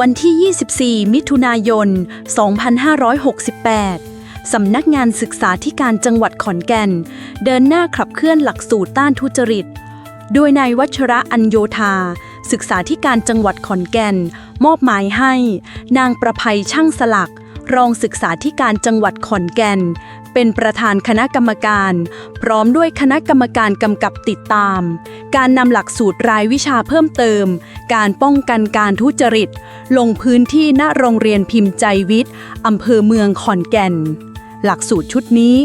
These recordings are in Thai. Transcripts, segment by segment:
วันที่ 24 มิถุนายน 2568 สำนักงานศึกษาธิการจังหวัดขอนแก่น เดินหน้าขับเคลื่อนหลักสูตรต้านทุจริต โดยนายวัชระอัญโยธา ศึกษาธิการจังหวัดขอนแก่น มอบหมายให้ นางประภัยช่างสลัก รองศึกษาธิการจังหวัดขอนแก่น เป็นประธานคณะกรรมการ พร้อมด้วยคณะกรรมการกำกับติดตาม การนำหลักสูตรรายวิชาเพิ่มเติม การป้องกันการทุจริต ลงพื้นที่ณโรงเรียนพิมพ์ใจวิทย์อำเภอเมืองขอนแก่น หลักสูตรชุดนี้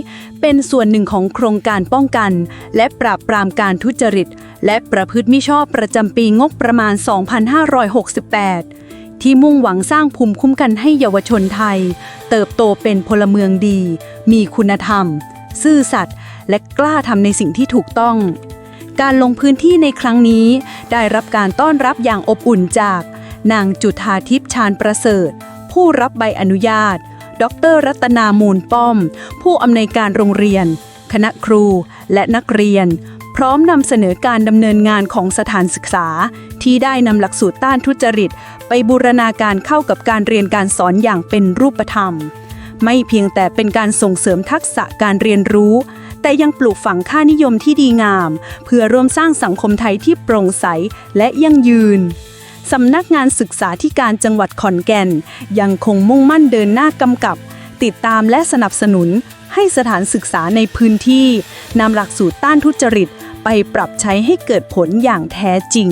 เป็นส่วนหนึ่งของโครงการป้องกัน และปราบปรามการทุจริต และประพฤติมิชอบประจำปีงบประมาณ 2568 ที่มุ่งหวังสร้างภูมิคุ้มกันให้เยาวชนไทย เติบโตเป็นพลเมืองดี มีคุณธรรม ซื่อสัตย์และกล้าทำในสิ่งที่ถูกต้อง การลงพื้นที่ในครั้งนี้ ได้รับการต้อนรับอย่างอบอุ่นจาก นางจุธาทิพย์ชาญประเสริฐ ผู้รับใบอนุญาต ดรรัตนามูลป้อม ผู้อำนวยการโรงเรียน คณะครูและนักเรียน พร้อมนำเสนอการดำเนินงานของสถานศึกษา ที่ได้นำหลักสูตรต้านทุจริต ไปบูรณาการเข้ากับการเรียนการสอนอย่างเป็นรูปธรรม ไม่เพียงแต่เป็นการส่งเสริมทักษะการเรียนรู้ แต่ยังปลูกฝังค่านิยมที่ดีงาม เพื่อร่วมสร้างสังคมไทยที่โปร่งใสและยั่งยืนสำนักงานศึกษาธิการจังหวัดขอนแก่น ยังคงมุ่งมั่นเดินหน้ากำกับ ติดตามและสนับสนุน ให้สถานศึกษาในพื้นที่นำหลักสูตรต้านทุจริต ไปปรับใช้ให้เกิดผลอย่างแท้จริง